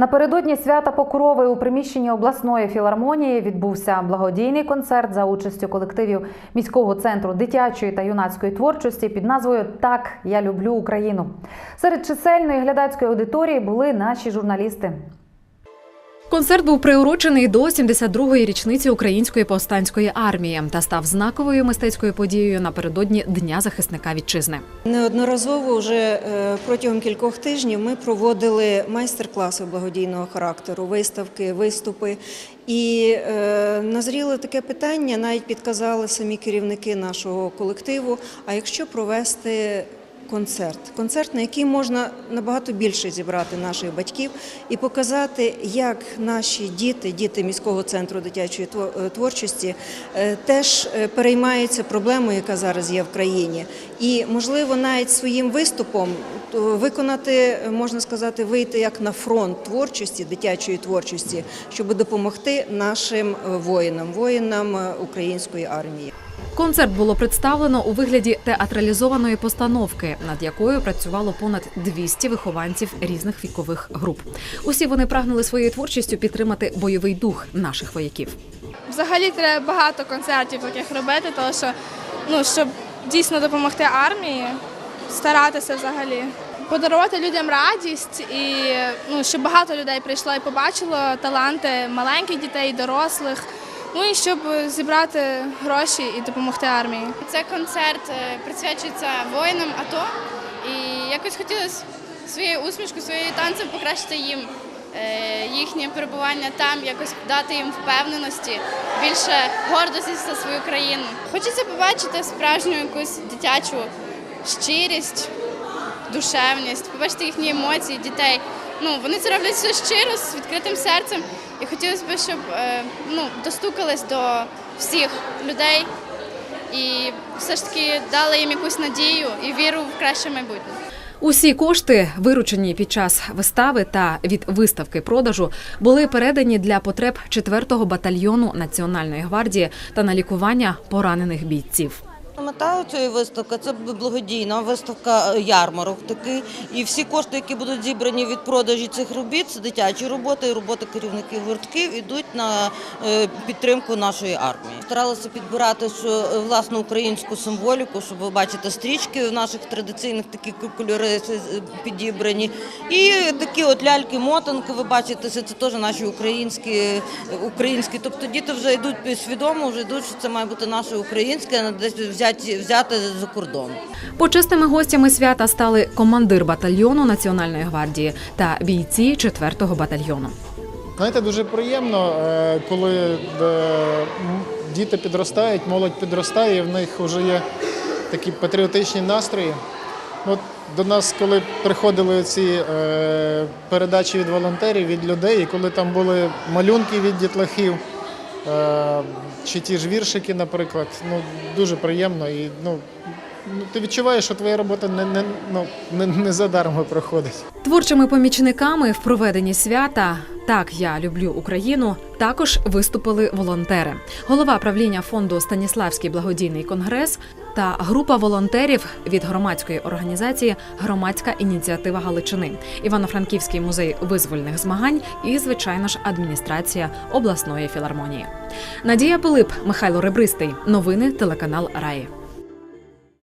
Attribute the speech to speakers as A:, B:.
A: Напередодні свята Покрови у приміщенні обласної філармонії відбувся благодійний концерт за участю колективів міського центру дитячої та юнацької творчості під назвою Так я люблю Україну. Серед чисельної глядацької аудиторії були наші журналісти.
B: Концерт був приурочений до 72-ї річниці Української повстанської армії та став знаковою мистецькою подією напередодні Дня захисника вітчизни.
C: Неодноразово вже е, протягом кількох тижнів ми проводили майстер-класи благодійного характеру, виставки, виступи. І е, назріло таке питання, навіть підказали самі керівники нашого колективу. А якщо провести концерт, концерт, на який можна набагато більше зібрати наших батьків і показати, як наші діти, діти міського центру дитячої е, творчості, е, теж е, переймаються проблемою, яка зараз є в країні, і можливо навіть своїм виступом виконати, можна сказати, вийти як на фронт творчості, дитячої творчості, щоб допомогти нашим воїнам, воїнам української армії.
B: Концерт було представлено у вигляді театралізованої постановки, над якою працювало понад 200 вихованців різних вікових груп. Усі вони прагнули своєю творчістю підтримати бойовий дух наших вояків.
D: Взагалі треба багато концертів таких робити, тому що ну, щоб дійсно допомогти армії, старатися взагалі. Подарувати людям радість і ну, щоб багато людей прийшло і побачило таланти маленьких дітей, дорослих. Ну і щоб зібрати гроші і допомогти армії.
E: Це концерт е, присвячується воїнам АТО. І якось хотілося своєю усмішкою, своєю танцем покращити їм е, їхнє перебування там, якось дати їм впевненості, більше гордості за свою країну. Хочеться побачити справжню якусь дитячу щирість, душевність, побачити їхні емоції дітей. Ну, вони це роблять все щиро, з відкритим серцем. І хотілося б, щоб е, ну, достукались до всіх людей і все ж таки дали їм якусь надію і віру в краще майбутнє.
B: Усі кошти, виручені під час вистави та від виставки продажу, були передані для потреб 4-го батальйону Національної гвардії та на лікування поранених бійців.
F: Мета цієї виставки це благодійна виставка е, ярмарок такий. І всі кошти, які будуть зібрані від продажі цих робіт, це дитячі роботи і роботи керівників гуртків, ідуть на е, підтримку нашої армії. Старалися підбирати е, власну українську символіку, щоб ви бачите стрічки в наших традиційних такі кольори підібрані. І такі от ляльки-мотанки, ви бачите, це, теж наші українські, українські. Тобто діти вже йдуть свідомо, вже йдуть, що це має бути наше українське, десь взяти, взяти за кордон.
B: Почесними гостями свята стали командир батальйону Національної гвардії та бійці 4-го батальйону.
G: Знаєте, дуже приємно, е, коли е, діти підростають, молодь підростає, і в них вже є такі патріотичні настрої. От до нас, коли приходили ці е, передачі від волонтерів, від людей, і коли там були малюнки від дітлахів, чи ті ж віршики, наприклад, ну дуже приємно. І ну, ну, ти відчуваєш, що твоя робота не, не, ну, не, не задармо проходить.
B: Творчими помічниками в проведенні свята Так я люблю Україну також виступили волонтери. Голова правління фонду Станіславський благодійний конгрес та група волонтерів від громадської організації Громадська ініціатива Галичини, Івано-Франківський музей визвольних змагань і, звичайно ж, адміністрація обласної філармонії. Надія Пилип, Михайло Ребристий. Новини телеканал Раї.